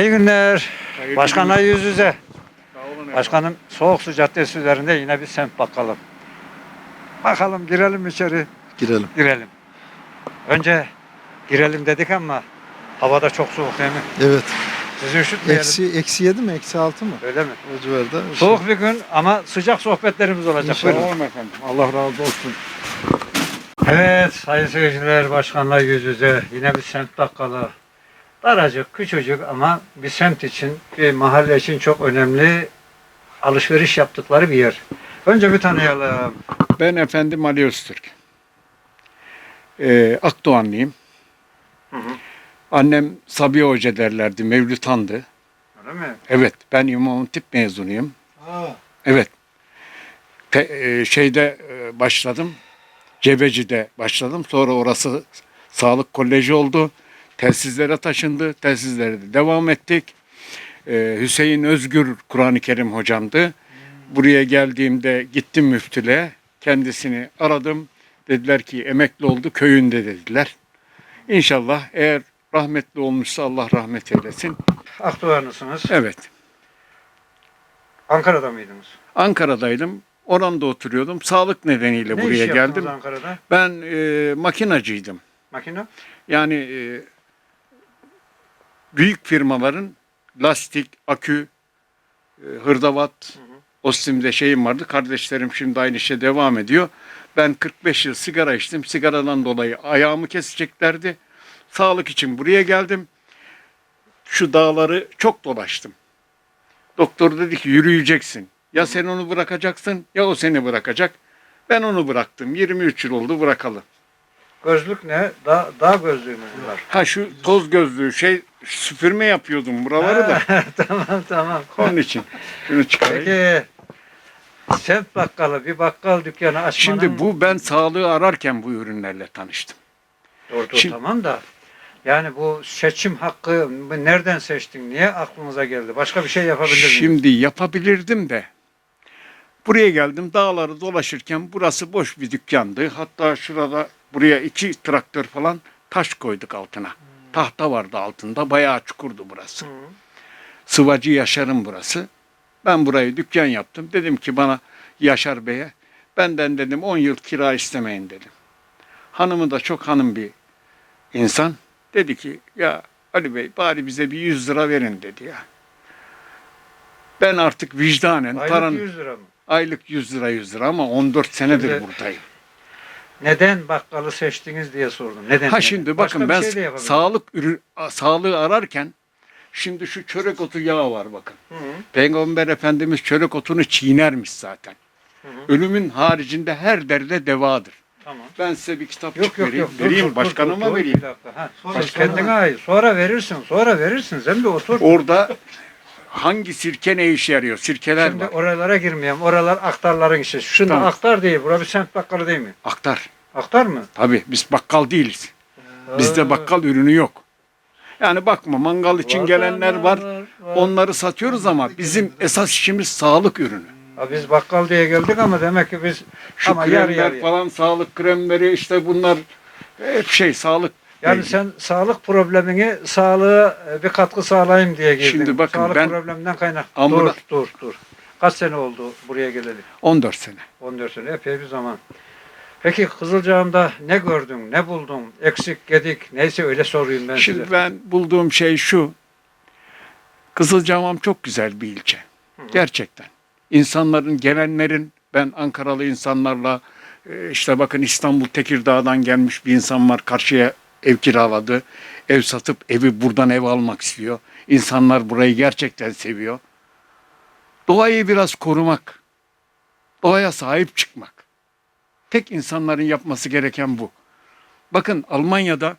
İyi günler. Hayırlı Başkanla yüz yüze. Başkanım Soğuk Su Caddesi üzerinde yine bir semt bakalım. Bakalım girelim içeri. Girelim. Girelim. Önce girelim dedik ama havada çok soğuk değil mi? Evet. Sizi üşütmeyelim. Eksi, eksi 7 mi? Eksi 6 mı? Öyle mi? O civarda. Soğuk bir gün ama sıcak sohbetlerimiz olacak. Sağ Buyurun. efendim. Allah razı olsun. Evet sayın seyirciler başkanla yüz yüze yine bir semt bakkalı. Daracık küçücük ama bir semt için bir mahalle için çok önemli alışveriş yaptıkları bir yer. Önce bir tanıyalım. Ben efendim Ali Öztürk. Ee, Akdoğanlıyım. Hı hı. Annem Sabiha Hoca derlerdi, Mevlütan'dı. Öyle mi? Evet, ben İmam Hatip mezunuyum. Evet. Te- e, şeyde e, başladım. Cebeci'de başladım. Sonra orası sağlık koleji oldu. Telsizlere taşındı. Telsizlere de devam ettik. Ee, Hüseyin Özgür Kur'an-ı Kerim hocamdı. Buraya geldiğimde gittim müftüle. Kendisini aradım. Dediler ki emekli oldu köyünde dediler. İnşallah eğer rahmetli olmuşsa Allah rahmet eylesin. Akdoğanlısınız. Evet. Ankara'da mıydınız? Ankara'daydım. Oranda oturuyordum. Sağlık nedeniyle ne buraya iş yaptınız geldim. Ankara'da? Ben e, makinacıydım. Makine? Yani e, büyük firmaların lastik, akü, e, hırdavat, Ostim'de şeyim vardı. Kardeşlerim şimdi aynı işe devam ediyor. Ben 45 yıl sigara içtim. Sigaradan dolayı ayağımı keseceklerdi. Sağlık için buraya geldim. Şu dağları çok dolaştım. Doktor dedi ki yürüyeceksin. Ya sen onu bırakacaksın ya o seni bırakacak. Ben onu bıraktım. 23 yıl oldu bırakalım. Gözlük ne? Dağ, dağ gözlüğü mü var? Ha şu toz gözlüğü şey süpürme yapıyordum buraları da. tamam tamam. Onun için. Şunu çıkarayım. Peki semt bakkalı bir bakkal dükkanı açmanın... Şimdi bu ben sağlığı ararken bu ürünlerle tanıştım. Doğru, Şimdi- tamam da yani bu seçim hakkı nereden seçtin? Niye aklınıza geldi? Başka bir şey yapabilir miydin? Şimdi yapabilirdim de. Buraya geldim dağları dolaşırken burası boş bir dükkandı. Hatta şurada buraya iki traktör falan taş koyduk altına. Tahta vardı altında bayağı çukurdu burası. Hı. Sıvacı Yaşar'ın burası. Ben burayı dükkan yaptım. Dedim ki bana Yaşar Bey'e benden dedim 10 yıl kira istemeyin dedim. Hanımı da çok hanım bir insan. Dedi ki ya Ali Bey bari bize bir 100 lira verin dedi ya. Ben artık vicdanen Aylık paranın 100 lira mı? aylık 100 lira 100 lira ama 14 senedir Şimdi- buradayım. Neden bakkalı seçtiniz diye sordum. Neden? Ha neden? şimdi Başka bakın bir ben şey sağlık ürün sağlığı ararken şimdi şu çörek otu yağı var bakın. Hı hı. Peygamber Efendimiz çörek otunu çiğnermiş zaten. Hı hı. Ölümün haricinde her derde devadır. Tamam. Ben size bir kitapçık Yok yok vereyim. yok. Vereyim dur, başkanıma dur, dur, vereyim. Bir dakika. Ha. Sonra, Sen sonra. kendine ait. Sonra verirsin. Sonra verirsin. Sen bir otur. Orada hangi sirke ne işe yarıyor? Sirkeler Şimdi var. oralara girmeyeyim. Oralar aktarların işi. Şunda Tamam. aktar değil. Bura bir semt bakkalı değil mi? Aktar. Aktar mı? Tabii biz bakkal değiliz. Bizde bakkal ürünü yok. Yani bakma mangal için gelenler var. Onları satıyoruz ama bizim esas işimiz sağlık ürünü. Ha, biz bakkal diye geldik ama demek ki biz Şu ama yarı kremler yarıya. falan sağlık kremleri işte bunlar hep şey sağlık. Yani sen sağlık problemini sağlığa e, bir katkı sağlayayım diye girdin. Şimdi bakın sağlık ben- probleminden kaynak. Ambula- Dur dur dur. Kaç sene oldu buraya geleli? 14 sene. 14 sene epey bir zaman. Peki Kızılcahamam'da ne gördün, ne buldun? Eksik, gedik, neyse öyle sorayım ben Şimdi size. ben bulduğum şey şu. Kızılcahamam çok güzel bir ilçe. Gerçekten. İnsanların, gelenlerin, ben Ankaralı insanlarla e, işte bakın İstanbul Tekirdağ'dan gelmiş bir insan var karşıya ev kiraladı. Ev satıp evi buradan ev almak istiyor. İnsanlar burayı gerçekten seviyor. Doğayı biraz korumak. Doğaya sahip çıkmak. Tek insanların yapması gereken bu. Bakın Almanya'da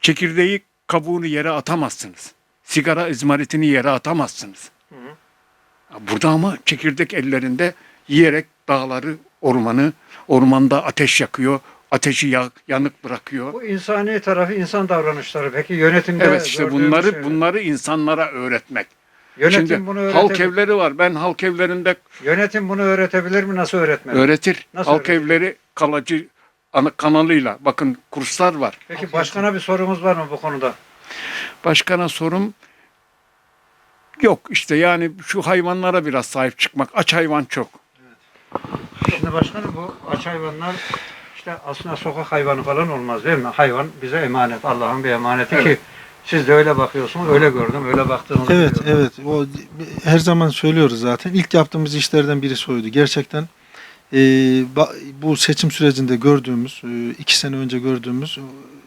çekirdeği kabuğunu yere atamazsınız. Sigara izmaritini yere atamazsınız. Burada ama çekirdek ellerinde yiyerek dağları, ormanı, ormanda ateş yakıyor, ateşi ya- yanık bırakıyor. Bu insani tarafı insan davranışları. Peki yönetimde Evet işte bunları şeyler. bunları insanlara öğretmek. yönetim Şimdi bunu halk öğretebilir. evleri var. Ben halk evlerinde Yönetim bunu öğretebilir mi? Nasıl öğretmeli? öğretir. Nasıl halk öğretir? evleri kalıcı ana- kanalıyla bakın kurslar var. Peki başkana bir sorumuz var mı bu konuda? Başkana sorum Yok işte yani şu hayvanlara biraz sahip çıkmak. Aç hayvan çok. Şimdi başkanım bu aç hayvanlar işte aslında sokak hayvanı falan olmaz değil mi? Hayvan bize emanet. Allah'ın bir emaneti ki Evet. siz de öyle bakıyorsunuz. Öyle gördüm. Öyle baktığınızı Evet, biliyorum. evet. O her zaman söylüyoruz zaten. İlk yaptığımız işlerden birisi oydu. Gerçekten e, bu seçim sürecinde gördüğümüz, e, iki sene önce gördüğümüz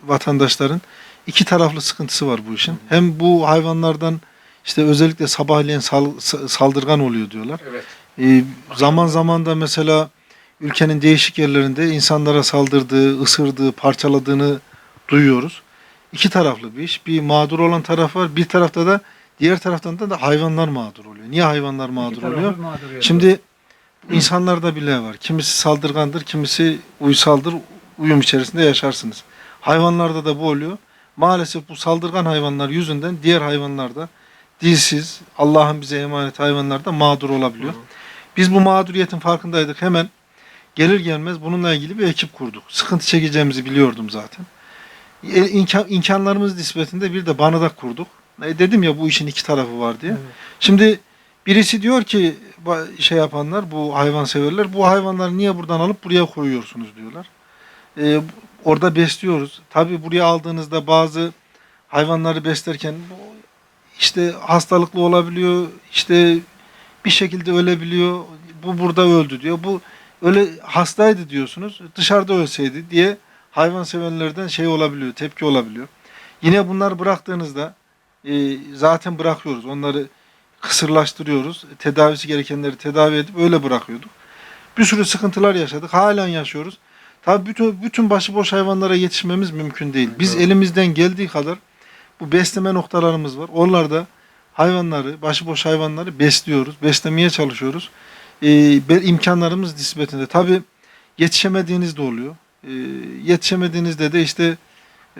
vatandaşların iki taraflı sıkıntısı var bu işin. Hem bu hayvanlardan işte özellikle sabahleyin sal- sa- saldırgan oluyor diyorlar. Evet. E, zaman zaman da mesela ülkenin değişik yerlerinde insanlara saldırdığı, ısırdığı, parçaladığını duyuyoruz. İki taraflı bir iş. Bir mağdur olan taraf var. Bir tarafta da diğer taraftan da, da hayvanlar mağdur oluyor. Niye hayvanlar mağdur oluyor? var. Şimdi insanlarda bile var. Kimisi saldırgandır, kimisi uysaldır. Uyum içerisinde yaşarsınız. Hayvanlarda da bu oluyor. Maalesef bu saldırgan hayvanlar yüzünden diğer hayvanlarda dilsiz, Allah'ın bize emanet hayvanlarda mağdur olabiliyor. Biz bu mağduriyetin farkındaydık. Hemen gelir gelmez bununla ilgili bir ekip kurduk. Sıkıntı çekeceğimizi biliyordum zaten. E, imkan, imkanlarımız nispetinde bir de barınak kurduk. E, dedim ya bu işin iki tarafı var diye. Evet. Şimdi birisi diyor ki şey yapanlar bu hayvan severler bu hayvanları niye buradan alıp buraya koyuyorsunuz diyorlar. E, orada besliyoruz. Tabi buraya aldığınızda bazı hayvanları beslerken işte hastalıklı olabiliyor. işte bir şekilde ölebiliyor. Bu burada öldü diyor. Bu öyle hastaydı diyorsunuz. Dışarıda ölseydi diye hayvan sevenlerden şey olabiliyor, tepki olabiliyor. Yine bunları bıraktığınızda e, zaten bırakıyoruz. Onları kısırlaştırıyoruz. Tedavisi gerekenleri tedavi edip öyle bırakıyorduk. Bir sürü sıkıntılar yaşadık. Halen yaşıyoruz. Tabii bütün, bütün başıboş hayvanlara yetişmemiz mümkün değil. Biz Evet. elimizden geldiği kadar bu besleme noktalarımız var. Oralarda hayvanları, başıboş hayvanları besliyoruz. Beslemeye çalışıyoruz. Be- imkanlarımız nispetinde. Tabii yetişemediğiniz de oluyor. Ee, yetişemediğinizde de işte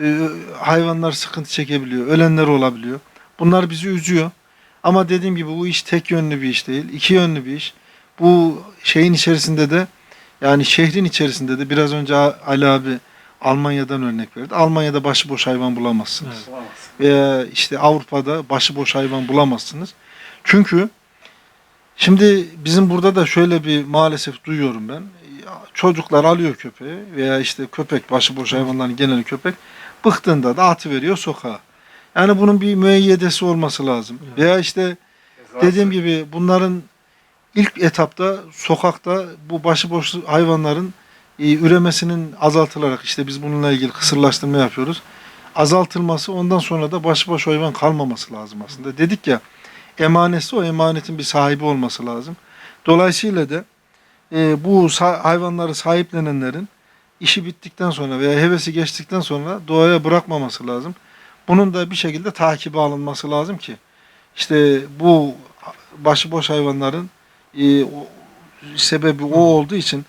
e, hayvanlar sıkıntı çekebiliyor. Ölenler olabiliyor. Bunlar bizi üzüyor. Ama dediğim gibi bu iş tek yönlü bir iş değil. iki yönlü bir iş. Bu şeyin içerisinde de yani şehrin içerisinde de biraz önce Ali abi Almanya'dan örnek verdi. Almanya'da başıboş hayvan bulamazsınız. Evet. Veya işte Avrupa'da başıboş hayvan bulamazsınız. Çünkü şimdi bizim burada da şöyle bir maalesef duyuyorum ben. Çocuklar alıyor köpeği veya işte köpek başıboş hayvanların geneli köpek. Bıktığında da atı veriyor sokağa. Yani bunun bir müeyyidesi olması lazım. Evet. Veya işte dediğim gibi bunların ilk etapta sokakta bu başıboş hayvanların e, üremesinin azaltılarak işte biz bununla ilgili kısırlaştırma yapıyoruz. Azaltılması ondan sonra da başıboş hayvan kalmaması lazım aslında. Dedik ya emanesi o emanetin bir sahibi olması lazım. Dolayısıyla da e, bu hayvanları sahiplenenlerin işi bittikten sonra veya hevesi geçtikten sonra doğaya bırakmaması lazım. Bunun da bir şekilde takibi alınması lazım ki işte bu başıboş hayvanların e, o, sebebi o olduğu için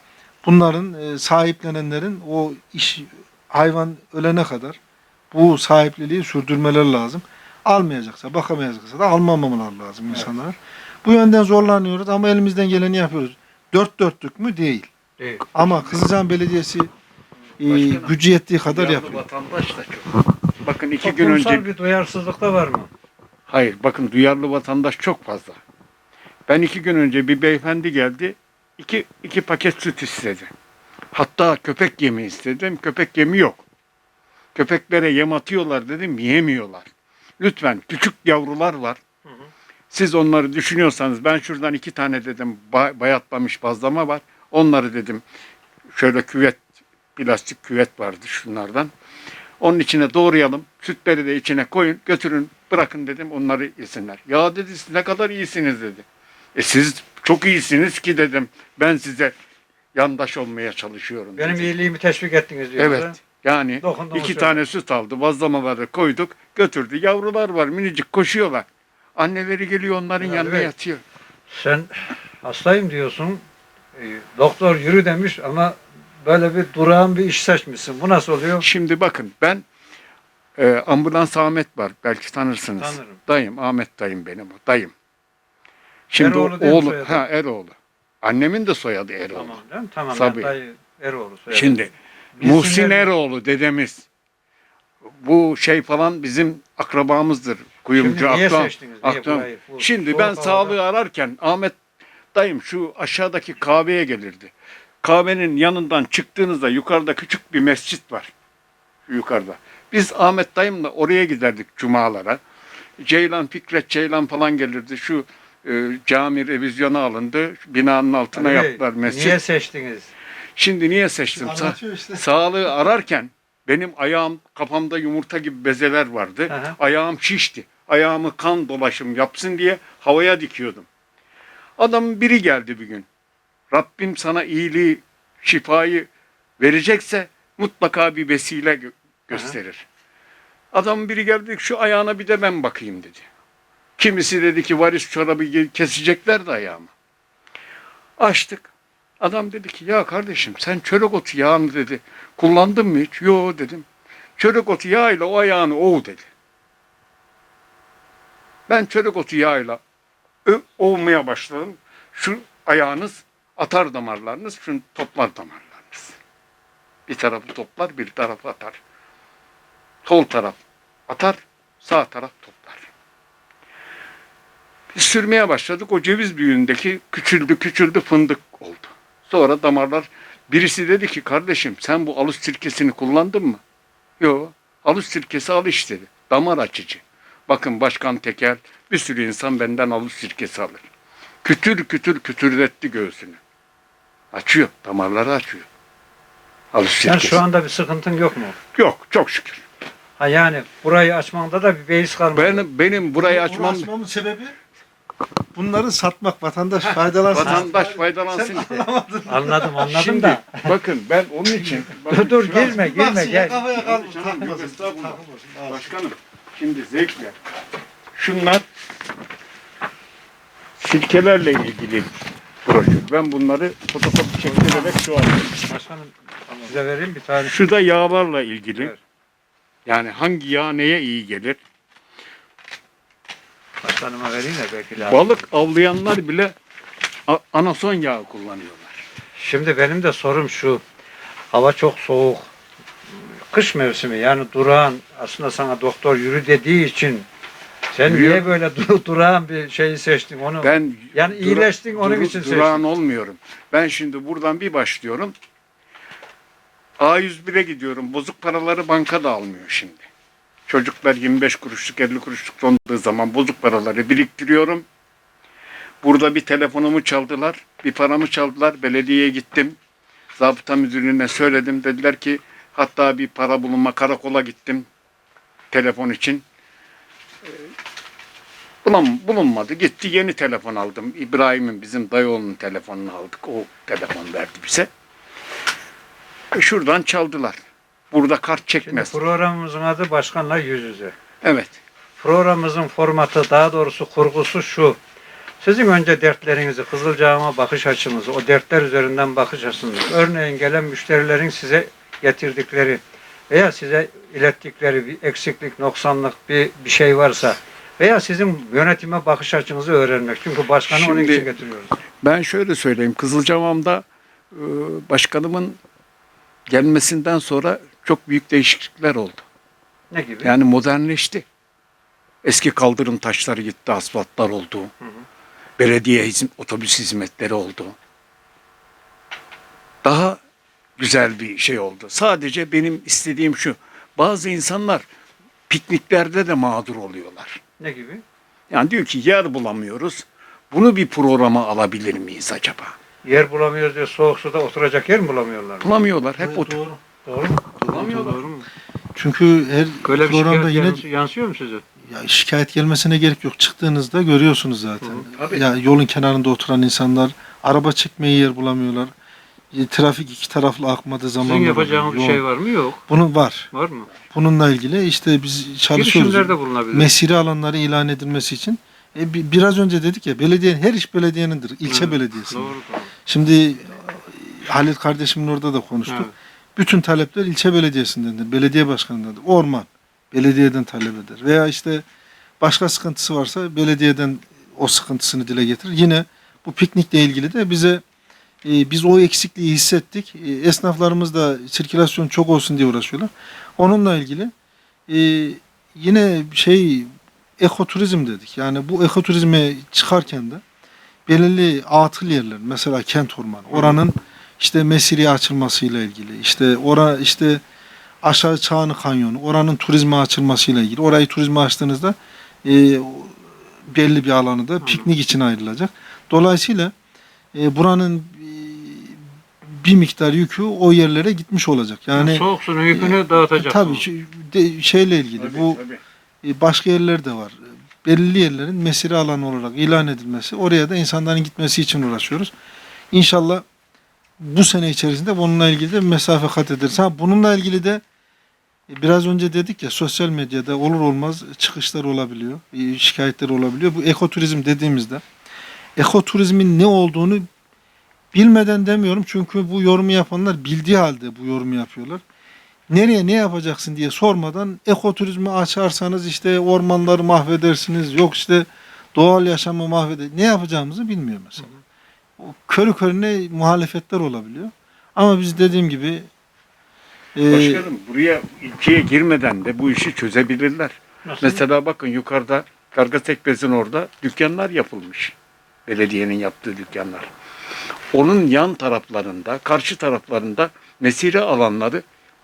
bunların e, sahiplenenlerin o iş hayvan ölene kadar bu sahipliliği sürdürmeleri lazım. Almayacaksa, bakamayacaksa da almamalar lazım insanlara. Bu yönden zorlanıyoruz ama elimizden geleni yapıyoruz. Dört dörtlük mü? Değil. Değil. Ama Kızılcahamam Belediyesi e, Başkanım, gücü yettiği kadar yapıyor. vatandaş da çok. Bakın iki gün Toplumsal önce bir duyarsızlık da var mı? Hayır bakın duyarlı vatandaş çok fazla. Ben iki gün önce bir beyefendi geldi. iki, iki paket süt istedi. Hatta köpek yemi istedim. Köpek yemi yok. Köpeklere yem atıyorlar dedim. Yemiyorlar. Lütfen küçük yavrular var. Siz onları düşünüyorsanız ben şuradan iki tane dedim ba- bayatlamış bazlama var. Onları dedim şöyle küvet plastik küvet vardı şunlardan. Onun içine doğrayalım. Sütleri de içine koyun. Götürün bırakın dedim onları yesinler. Ya dedi siz ne kadar iyisiniz dedi. E siz çok iyisiniz ki dedim. Ben size yandaş olmaya çalışıyorum. Benim dedi. iyiliğimi teşvik ettiniz diyor. Evet. Yani Dokundunuz iki şöyle. tane süt aldı. Bazlamaları koyduk. Götürdü. Yavrular var minicik koşuyorlar. Anneleri geliyor onların Ya, yanına evet. yatıyor. Sen hastayım diyorsun. E, doktor yürü demiş ama böyle bir durağan bir iş seçmişsin. Bu nasıl oluyor? Şimdi bakın ben e, ambulans Ahmet var. Belki tanırsınız. Tanırım. Dayım Ahmet dayım benim. Dayım. Şimdi Eroğlu o oğlu ha Eroğlu. Annemin de soyadı Eroğlu. Tamam değil mi? Tamam. Tabii. Dayı Eroğlu soyadı. Şimdi Muhsin. Eroğlu dedemiz Bu şey falan bizim akrabamızdır. Kuyumcu Şimdi niye Akdoğan. seçtiniz? Niye Akdoğan. burayı? Bu Şimdi soğuk ben havada- sağlığı ararken Ahmet dayım şu aşağıdaki kahveye gelirdi. Kahvenin yanından çıktığınızda yukarıda küçük bir mescit var. Yukarıda. Biz Ahmet dayımla oraya giderdik cumalara. Ceylan Fikret Ceylan falan gelirdi. Şu e, cami revizyona alındı. Binanın altına Ali Bey, yaptılar mescit. Niye seçtiniz? Şimdi niye seçtim? Sa- işte. sağlığı ararken benim ayağım kafamda yumurta gibi bezeler vardı. Hı hı. Ayağım şişti. Ayağımı kan dolaşım yapsın diye havaya dikiyordum. Adamın biri geldi bir gün. Rabbim sana iyiliği, şifayı verecekse mutlaka bir vesile gö- gösterir. Adamın biri geldi şu ayağına bir de ben bakayım dedi. Kimisi dedi ki varis çorabı kesecekler de ayağımı. Açtık. Adam dedi ki ya kardeşim sen çörek otu yağını dedi. Kullandın mı hiç? Yo dedim. Çörek otu yağıyla o ayağını ov dedi. Ben çörek otu yağıyla ovmaya başladım. Şu ayağınız atar damarlarınız, şunu toplar damarlarınız. Bir tarafı toplar, bir tarafı atar. Sol taraf atar, sağ taraf toplar. Biz sürmeye başladık. O ceviz büyüğündeki küçüldü küçüldü fındık oldu. Sonra damarlar birisi dedi ki kardeşim sen bu alus sirkesini kullandın mı? Yok. Alus sirkesi al iç dedi. Damar açıcı. Bakın Başkan Teker bir sürü insan benden alus sirkesi alır. Kütür kütür kütürletti göğsünü. Açıyor. Damarları açıyor. Alus Yani sirkesi. şu anda bir sıkıntın yok mu? Yok çok şükür. Ha yani burayı açmanda da bir beis kalmadı. Benim, benim burayı Bunu açmam açmamın sebebi bunları satmak, vatandaş faydalansın. vatandaş faydalansın. Anladım anladım Şimdi da. bakın ben onun için Dur dur Şurası- girme baksın girme ya, gel. Kafaya yok, estağfurullah. Al. Başkanım şimdi zevkle. Şunlar sirkelerle ilgili broşür. Ben bunları fotokopi çektirerek şu an. Başkanım size vereyim bir tane. Şu da yağlarla ilgili. Evet. Yani hangi yağ neye iyi gelir? Başkanıma vereyim de belki lazım. Balık avlayanlar bile anason yağı kullanıyorlar. Şimdi benim de sorum şu. Hava çok soğuk. Kış mevsimi yani durağan aslında sana doktor yürü dediği için sen Yürüyor. niye böyle dur, durağan bir şeyi seçtin onu? Ben Yani iyileştin, onun için seçtim. Durağan olmuyorum. Ben şimdi buradan bir başlıyorum. A101'e gidiyorum. Bozuk paraları banka da almıyor şimdi. Çocuklar 25 kuruşluk 50 kuruşluk donduğu zaman bozuk paraları biriktiriyorum. Burada bir telefonumu çaldılar. Bir paramı çaldılar. Belediyeye gittim. Zabıta müdürlüğüne söyledim. Dediler ki hatta bir para bulunma karakola gittim. Telefon için. Bulam, bulunmadı. Gitti yeni telefon aldım. İbrahim'in bizim dayıoğlunun telefonunu aldık. O telefon verdi bize. E şuradan çaldılar. Burada kart Şimdi çekmez. programımızın adı Başkanla Yüz Yüze. Evet. Programımızın formatı daha doğrusu kurgusu şu. Sizin önce dertlerinizi, Kızılcahamam'a bakış açınızı, o dertler üzerinden bakış açınızı, örneğin gelen müşterilerin size getirdikleri veya size ilettikleri bir eksiklik, noksanlık bir, bir şey varsa veya sizin yönetime bakış açınızı öğrenmek. Çünkü başkanı onun Şimdi- için getiriyoruz. Ben şöyle söyleyeyim. Kızılcamam'da e, başkanımın gelmesinden sonra çok büyük değişiklikler oldu. Ne gibi? Yani modernleşti. Eski kaldırım taşları gitti, asfaltlar oldu. Belediye hizm- otobüs hizmetleri oldu. Daha güzel bir şey oldu. Sadece benim istediğim şu. Bazı insanlar pikniklerde de mağdur oluyorlar. Ne gibi? Yani diyor ki yer bulamıyoruz. Bunu bir programa alabilir miyiz acaba? Yer bulamıyoruz diye soğuk suda oturacak yer mi bulamıyorlar? mı? Bulamıyorlar. Hep Evet, otur. doğru. Doğru? Bulamıyorlar. Doğru mu? Çünkü her Böyle bir programda şikayet yine yans- yansıyor mu size? ya şikayet gelmesine gerek yok. Çıktığınızda görüyorsunuz zaten. tabii. Ya yolun kenarında oturan insanlar araba çekmeye yer bulamıyorlar. E, Trafik iki taraflı akmadığı zaman Sizin yapacağınız bir şey var mı? Yok. Bunun var. Var mı? Bununla ilgili işte biz çalışıyoruz. Girişimlerde bulunabilir. Mesire alanları ilan edilmesi için. E, bi- biraz önce dedik ya belediye her iş belediyenindir. ilçe belediyesi. Doğru doğru. Şimdi e, Halil kardeşimin orada da konuştuk. Evet. Bütün talepler ilçe belediyesindendir. Belediye başkanındandır. Orman belediyeden talep eder. Veya işte başka sıkıntısı varsa belediyeden o sıkıntısını dile getirir. Yine bu piknikle ilgili de bize e, biz o eksikliği hissettik. E, esnaflarımız da sirkülasyon çok olsun diye uğraşıyorlar. Onunla ilgili e, yine şey ekoturizm dedik. Yani bu ekoturizme çıkarken de belirli atıl yerler mesela kent ormanı oranın işte mesire açılmasıyla ilgili işte ora işte aşağı Çağını Kanyonu oranın turizme açılmasıyla ilgili orayı turizme açtığınızda e, belli bir alanı da piknik için ayrılacak. Dolayısıyla e, buranın e, bir miktar yükü o yerlere gitmiş olacak. Yani soğuk suyun yükünü dağıtacak. tabii şu- de, şeyle ilgili bu e, başka yerler de var. Belirli yerlerin mesire alanı olarak ilan edilmesi, oraya da insanların gitmesi için uğraşıyoruz. İnşallah bu sene içerisinde bununla ilgili de mesafe kat ederiz. Ha, bununla ilgili de e, biraz önce dedik ya sosyal medyada olur olmaz çıkışlar olabiliyor, e, şikayetler olabiliyor. Bu ekoturizm dediğimizde ekoturizmin ne olduğunu bilmeden demiyorum çünkü bu yorumu yapanlar bildiği halde bu yorumu yapıyorlar nereye ne yapacaksın diye sormadan ekoturizmi açarsanız işte ormanları mahvedersiniz. Yok işte doğal yaşamı mahveder. Ne yapacağımızı bilmiyor mesela. O körü körüne muhalefetler olabiliyor. Ama biz dediğim gibi e, Başkanım buraya ilçeye girmeden de bu işi çözebilirler. Nasıl? Mesela bakın yukarıda Karga Tekbez'in orada dükkanlar yapılmış. Belediyenin yaptığı dükkanlar. Onun yan taraflarında, karşı taraflarında mesire alanları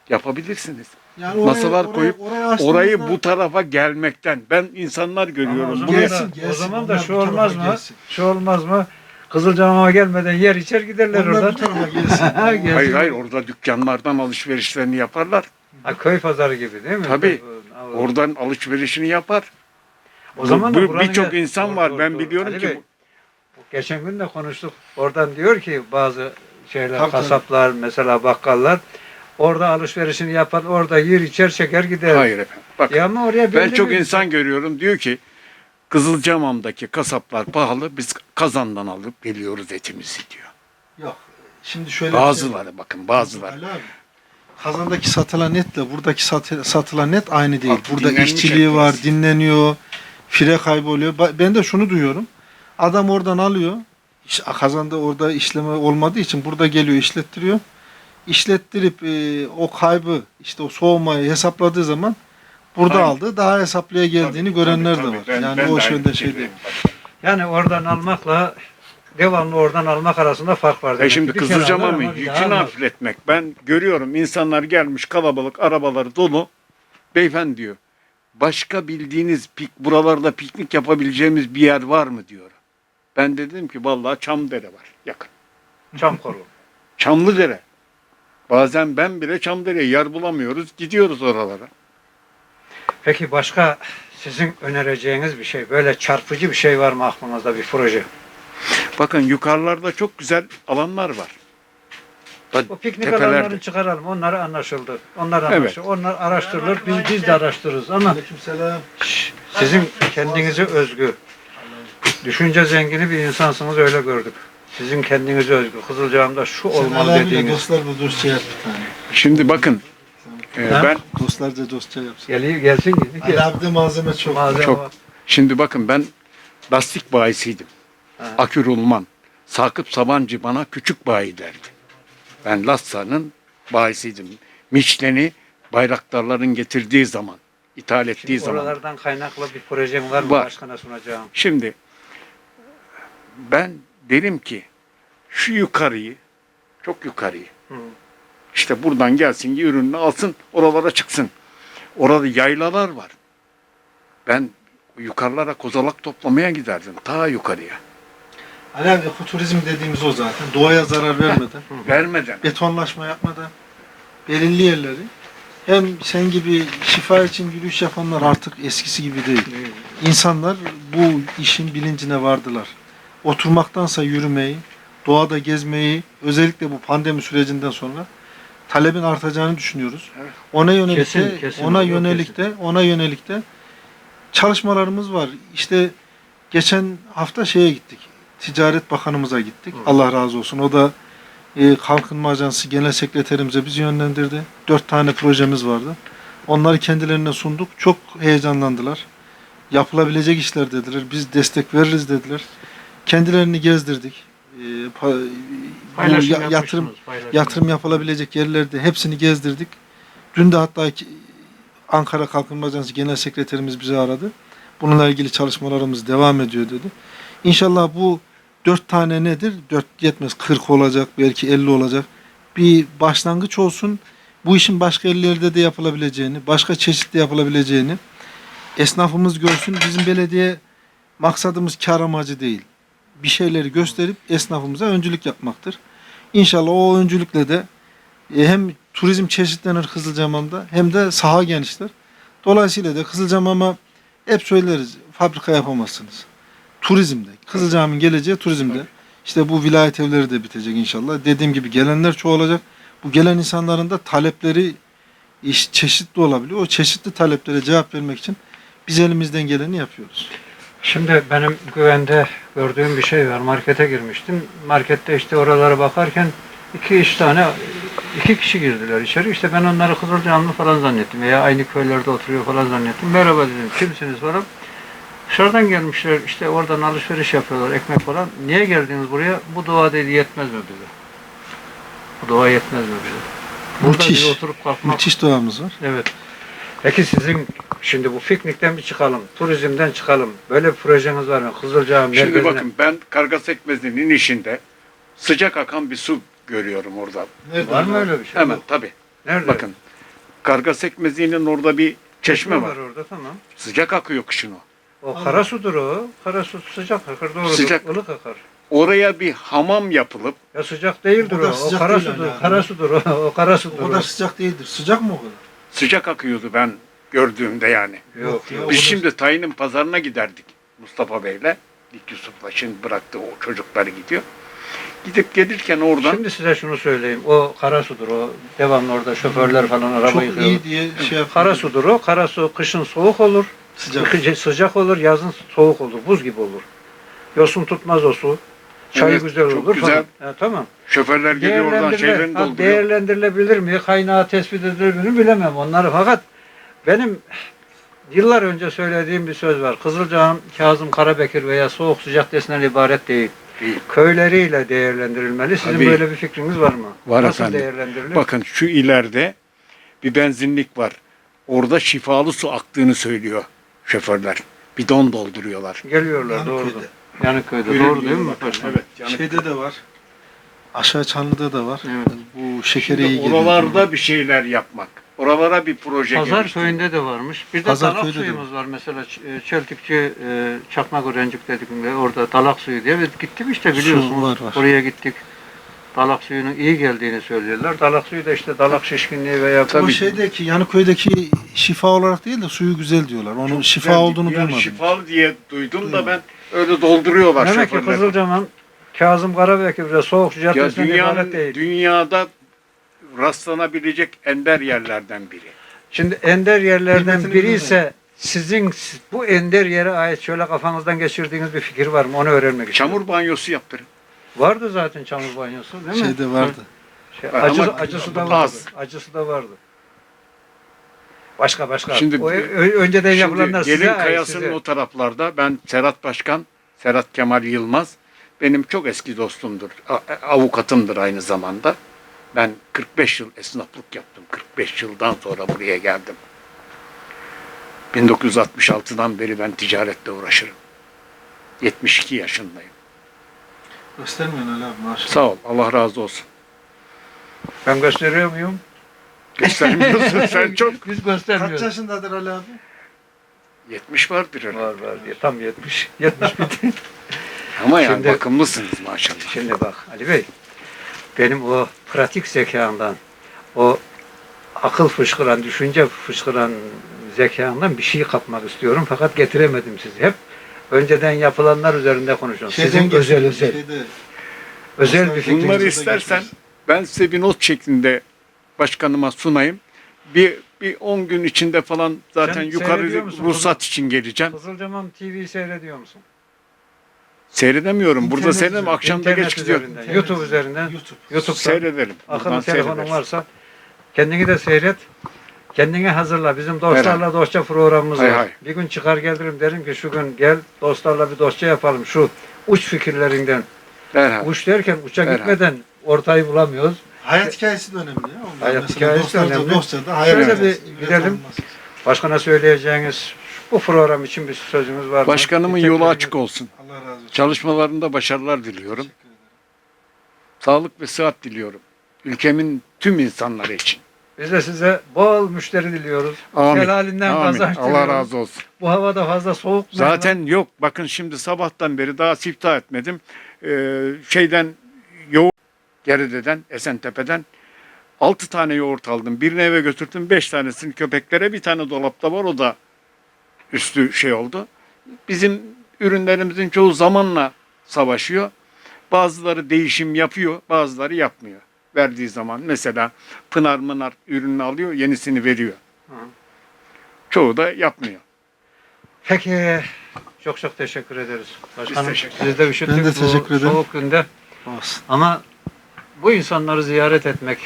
yapabilirsiniz. yani masalar koyup orayı, Orayı bu tarafa gelmekten ben insanlar Ama o görüyorum. zaman, Buraya- Gelsin, da, o gelsin. zaman da şu olmaz mı? gelsin. Şu olmaz mı? Kızılcamam'a gelmeden yer içer giderler Onlar bu oradan. tarafa gelsin. Gelsin. Hayır hayır orada dükkanlardan alışverişlerini yaparlar. Ha, köy pazarı gibi değil mi? Tabii. Oradan alışverişini yapar. O zaman da Bu- buranın birçok insan Doğru, var. doğru, Ben doğru. biliyorum Ali ki Bey, bu- Geçen gün de konuştuk. Oradan diyor ki bazı şeyler, Tabii, tabii. kasaplar, mesela bakkallar orada alışverişini yapar, orada yer içer çeker gider. Hayır efendim. Bak Ya ama oraya ben çok bir- insan görüyorum diyor ki Kızılcamam'daki kasaplar pahalı biz kazandan alıp geliyoruz etimizi diyor. Yok. Şimdi şöyle şey. Bazıları bakın bazıları. Ali abi, Kazandaki satılan etle buradaki satı- satılan net aynı değil. Bak, Burada dinlenmiş işçiliği et var, dinleniyor, fire kayboluyor. Ba- Ben de şunu duyuyorum. Adam oradan alıyor. İş- Kazanda orada işleme olmadığı için burada geliyor, işlettiriyor. İşlettirip e, o kaybı, işte o soğumayı hesapladığı zaman burada aldı. Daha hesaplıya geldiğini Tabii, görenler tabii, de var. ben- yani ben o şöyle şey değil. Yani oradan almakla devamlı oradan almak arasında fark var. E şimdi Kızılcamam'ın ama yükünü hafifletmek. Ben görüyorum insanlar gelmiş kalabalık arabaları dolu. Beyefendi diyor. Başka bildiğiniz pik, buralarda piknik yapabileceğimiz bir yer var mı diyor. Ben dedim ki vallahi Çamdere var yakın. Çamkoru. Çamlıdere. Bazen ben bile Çamdere'ye yer bulamıyoruz. Gidiyoruz oralara. Peki başka sizin önereceğiniz bir şey, böyle çarpıcı bir şey var mı aklınızda bir proje? Bakın yukarılarda çok güzel alanlar var. Bak, O piknik tepelerde. alanlarını çıkaralım. Onları anlaşıldı. Onlar Evet. anlaşıldı. Onlar araştırılır. Biz, biz de araştırırız ama sizin kendinize özgü, düşünce zengini bir insansınız öyle gördük. Sizin kendinize özgü. Kızılcaham'da şu olmalı dediğiniz. dostlar da dostça yap bir tane. Şimdi bakın e, Ha? ben Dostlarca dostça yapsın. Geliyor gelsin Ali ki. abide malzeme çok. Malzeme Çok. var. Şimdi bakın ben lastik bayisiydim. Ha. Akü Rulman. Sakıp Sabancı bana küçük bayi derdi. Ben Lassa'nın bayisiydim. Michelin'i bayraktarların getirdiği zaman, ithal ettiği Şimdi zaman. oralardan kaynaklı bir projem var mı Var. başkana sunacağım? Şimdi ben derim ki şu yukarıyı, çok yukarıyı, Hı. İşte buradan gelsin ürününü alsın, oralara çıksın. Orada yaylalar var. Ben yukarılara kozalak toplamaya giderdim. Ta yukarıya. Abi ekoturizm dediğimiz o zaten. Doğaya zarar vermeden, Vermeden. betonlaşma yapmadan belirli yerleri hem sen gibi şifa için yürüyüş yapanlar artık eskisi gibi değil. İnsanlar bu işin bilincine vardılar. Oturmaktansa yürümeyi, doğada gezmeyi, özellikle bu pandemi sürecinden sonra talebin artacağını düşünüyoruz. Evet. Ona yönelik Kesin, de, kesin, ona o kesin. yönelik de, ona yönelik de çalışmalarımız var. İşte geçen hafta şeye gittik. Ticaret Bakanımıza gittik. Hı. Allah razı olsun. O da e, Kalkınma Ajansı Genel Sekreterimize bizi yönlendirdi. Dört tane projemiz vardı. Onları kendilerine sunduk. Çok heyecanlandılar. Yapılabilecek işler dediler. Biz destek veririz dediler. Kendilerini gezdirdik. E, Paylaşım ya- yatırım paylaşım. yatırım yapılabilecek yerlerde hepsini gezdirdik. Dün de hatta Ankara Kalkınma Ajansı Genel Sekreterimiz bizi aradı. Bununla ilgili çalışmalarımız devam ediyor dedi. İnşallah bu dört tane nedir? Dört yetmez. 40 olacak, belki 50 olacak. Bir başlangıç olsun. Bu işin başka yerlerde de yapılabileceğini, başka çeşitli yapılabileceğini esnafımız görsün. Bizim belediye maksadımız kar amacı değil. Bir şeyleri gösterip esnafımıza öncülük yapmaktır. İnşallah o öncülükle de e, hem turizm çeşitlenir Kızılcamam'da hem de saha genişler. Dolayısıyla da Kızılcamam'a hep söyleriz fabrika yapamazsınız. Turizmde. Kızılcamam'ın geleceği turizmde. İşte bu vilayet evleri de bitecek inşallah. Dediğim gibi gelenler çoğalacak. Bu gelen insanların da talepleri iş çeşitli olabiliyor. O çeşitli taleplere cevap vermek için biz elimizden geleni yapıyoruz. Şimdi benim güvende gördüğüm bir şey var. Markete girmiştim. Markette işte oralara bakarken iki üç tane iki kişi girdiler içeri. İşte ben onları Kızılcahamlı falan zannettim veya aynı köylerde oturuyor falan zannettim. Merhaba dedim. Kimsiniz falan. Dışarıdan gelmişler işte oradan alışveriş yapıyorlar ekmek falan. Niye geldiniz buraya? Bu dua dedi yetmez mi dedi. Bu dua yetmez mi dedi. Burada Müthiş. oturup kalkmak Müthiş doğamız var. Evet. Peki sizin şimdi bu piknikten bir çıkalım, turizmden çıkalım. Böyle bir projeniz var mı? Kızılcahamam Şimdi merkezine. bakın ben Karga Sekmezi'nin inişinde sıcak akan bir su görüyorum orada. Var mı öyle bir şey? Hemen tabii. Nerede? Bakın Karga Sekmezi'nin orada bir çeşme var. orada tamam. Sıcak akıyor kışın o. O kara sudur o. Kara su sıcak akar doğrudur. Sıcak. Ilık akar. Oraya bir hamam yapılıp Ya sıcak değildir O o. da O, sıcak kara değil sudur. yani. Kara sudur o. O kara sudur. O kadar sıcak değildir. Sıcak mı o kadar? Sıcak akıyordu ben gördüğümde yani. Yok yok. Biz şimdi Tayin'in pazarına giderdik Mustafa Bey'le. Dik Yusuf'la şimdi bıraktı o çocukları gidiyor. Gidip gelirken oradan Şimdi size şunu söyleyeyim. O kara sudur o. Devamlı orada şoförler falan araba Çok yıkıyor. iyi diye şey yapıyor. Kara sudur o. Kara su kışın soğuk olur. Sıcak. sıcak olur, yazın soğuk olur, buz gibi olur. Yosun tutmaz o su. Çayı Evet, güzel çok olur. güzel. Falan. Ha, tamam. şoförler geliyor oradan Değerlendirilir- şeylerini ha, dolduruyor. değerlendirilebilir mi? Kaynağı tespit edilebilir mi? Bilemem onları. Fakat benim yıllar önce söylediğim bir söz var. Kızılcahamam, Kazım Karabekir veya soğuk sıcak desinden ibaret değil. Değil. Köyleriyle değerlendirilmeli. Sizin Tabii. böyle bir fikriniz var mı? Var Nasıl efendim. değerlendirilir? Bakın şu ileride bir benzinlik var. Orada şifalı su aktığını söylüyor şoförler. Bidon dolduruyorlar. Geliyorlar doğrudur. Yanıköy'de. Öyle Doğru değil mi? Evet. Yani Şeyde de var. Aşağı Çanlı'da da var. Evet. Bu şekeri iyi Şimdi geliyor. oralarda bir şeyler yapmak. Oralara bir proje Pazar geliştirmek. köyünde de varmış. Bir de Pazar dalak köyde de suyumuz var. Mesela Ç- e, Çeltikçi e, Çakmak Öğrencik dedikinde orada dalak suyu diye. Biz gittik işte biliyorsunuz. var, var. Oraya gittik. Dalak suyunun iyi geldiğini söylüyorlar. Dalak suyu da işte dalak şişkinliği veya O şeydeki Yanıköy'deki şifa olarak değil de suyu güzel diyorlar. Onun Çok şifa güzel. olduğunu yani duymadım. Şifalı diye duydum da ben öyle dolduruyorlar Demek ki şoförler. Kızılcahamam Kazım Karabekir'de soğuk Ya caddesinden ibaret dünyanın, değil. dünyada rastlanabilecek ender yerlerden biri. Şimdi ender yerlerden biri ise sizin bu ender yere ait şöyle kafanızdan geçirdiğiniz bir fikir var mı? Onu öğrenmek istiyorum. Çamur banyosu yaptırın. Vardı zaten çamur banyosu değil mi? Şeyde vardı. Şey, acı, ama acısı da az. vardı. Acısı da vardı. Başka başka. Şimdi- o, ö- önceden yapılanlar Şimdi size Gelin Kayası'nın size. o taraflarda ben Serhat Başkan, Serhat Kemal Yılmaz benim çok eski dostumdur. a- Avukatımdır aynı zamanda. Ben 45 yıl esnaflık yaptım. 45 yıldan sonra buraya geldim. 1966'dan beri ben ticaretle uğraşırım. 72 yaşındayım. Göstermiyorsun Ali abi maşallah. Sağ ol. Allah razı olsun. Ben gösteriyor muyum? Göstermiyorsun sen çok. Biz Kaç göstermiyoruz. yaşındadır Ali abi? 70 vardır herhalde. Var var diye. Tam 70. 70 bitti. Ama yani Şimdi- bakımlısınız maşallah. Şimdi bak Ali Bey. Benim o pratik zekamdan, o akıl fışkıran, düşünce fışkıran zekamdan bir şey kapmak istiyorum. Fakat getiremedim sizi. Hep önceden yapılanlar üzerinde konuşuyorum. Sizin özel özel. Şeyde, Özel bir Bunları fikriniz. İstersen ben size bir not şeklinde başkanıma sunayım. Bir bir 10 gün içinde falan zaten Sen yukarı seyrediyor musun? ruhsat için geleceğim. Kızılcamam TV seyrediyor musun? Seyredemiyorum. Burada İnternet seyredemem. üzerinden, Akşam da İnternet geç gidiyor. üzerinden, İnternet YouTube üzerinden, YouTube. YouTube'da Seyrederim. akıllı Buradan telefonun varsa kendini de seyret. Kendini hazırla. Bizim dostlarla dostça programımız Hay var. hay. Bir gün çıkar gelirim derim ki şu gün gel dostlarla bir dostça yapalım. Şu uç fikirlerinden. Derhal. Uç derken uça Derhal. gitmeden ortayı bulamıyoruz. Hayat hikayesi de önemli ya. Onlar Hayat mesela hikayesi de dostlarca, önemli. Dostça da hayat Şöyle hikayesi. bir Biraz gidelim. olmaz. Başkana söyleyeceğiniz bu program için bir sözünüz var mı? Başkanımın yolu açık olsun. Allah razı olsun. Çalışmalarında başarılar diliyorum. Teşekkür ederim. Sağlık ve sıhhat diliyorum. Ülkemin tüm insanları için. Biz de size bol müşteri diliyoruz. Amin. Helalinden Amin. kazanç Allah diliyoruz. razı olsun. Bu havada fazla soğuk. Zaten yok. Bakın şimdi sabahtan beri daha siftah etmedim. Ee, şeyden yoğurt Geride'den, Esentepe'den 6 tane yoğurt aldım. Birini eve götürdüm. 5 tanesini köpeklere. Bir tane dolapta var. O da üstü şey oldu. Bizim ürünlerimizin çoğu zamanla savaşıyor. Bazıları değişim yapıyor, bazıları yapmıyor. Verdiği zaman mesela Pınar Mınar ürünü alıyor, yenisini veriyor. Hı. Çoğu da yapmıyor. Peki. Çok çok teşekkür ederiz. Başkanım teşekkür siz de üşüttük Ben de bu teşekkür ederim. soğuk günde. Olsun. Ama bu insanları ziyaret etmek,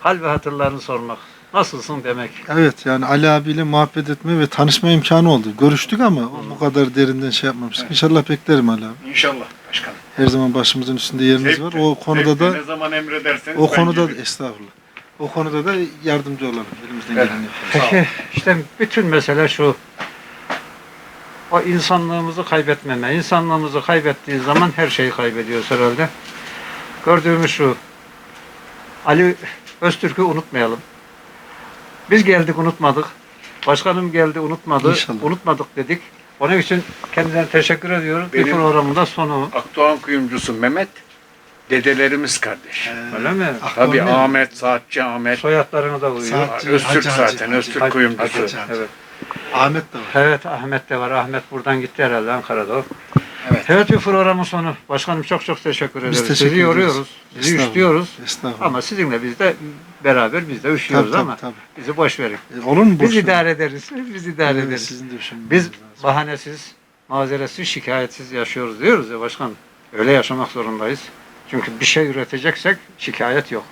hal ve hatırlarını sormak, nasılsın demek. Evet yani Ali abiyle muhabbet etme ve tanışma imkanı oldu. Görüştük ama o bu kadar derinden şey yapmamıştık. İnşallah beklerim Ali abi. İnşallah başkanım. Her zaman başımızın üstünde yeriniz var. O konuda da ne zaman emrederseniz o konuda gelirim. estağfurullah. O konuda da yardımcı olalım. Elimizden Evet. geleni yapalım. Peki işte bütün mesele şu. O insanlığımızı kaybetmeme. İnsanlığımızı kaybettiği zaman her şeyi kaybediyoruz herhalde. Gördüğümüz şu. Ali Öztürk'ü unutmayalım. Biz geldik unutmadık. Başkanım geldi unutmadı. İnşallah. Unutmadık dedik. Onun için kendilerine teşekkür ediyoruz. Bir Benim- programın da sonu. Akdoğan kuyumcusu Mehmet dedelerimiz kardeş. Öyle mi? Tabii Akdoğan Ahmet, Saatçi Ahmet. Soyadlarına da uyuyor. Saat- Öztürk Hacı, Hacı, zaten, Hacı. Öztürk Hacı, kuyumcusu. Hacı, Evet. Ahmet de var. Evet Ahmet de var. Ahmet buradan gitti herhalde Ankara'da o. Evet. Evet bir programın sonu. Başkanım çok çok teşekkür ederiz. teşekkür Sizi yoruyoruz. Sizi Estağfurullah. üşütüyoruz. Estağfurullah. Ama sizinle biz de beraber biz de üşüyoruz tabii, ama tabii, bizi boş verin. tabii. E, olur mu Biz boş ver? idare ederiz. Biz idare Evet, ederiz. Sizin de düşünmeniz Biz lazım. bahanesiz, mazeretsiz, şikayetsiz yaşıyoruz diyoruz ya başkan. Öyle yaşamak zorundayız. Çünkü bir şey üreteceksek şikayet yok.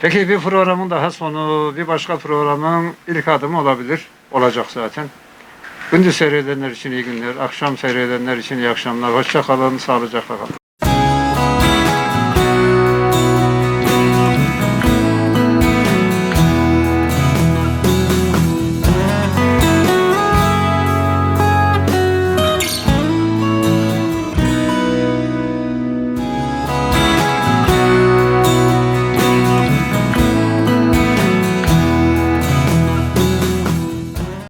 Peki bir programın daha sonu, bir başka programın ilk adımı olabilir. Olacak zaten. Gündüz seyredenler için iyi günler, akşam seyredenler için iyi akşamlar. Hoşça kalın, sağlıcakla kalın.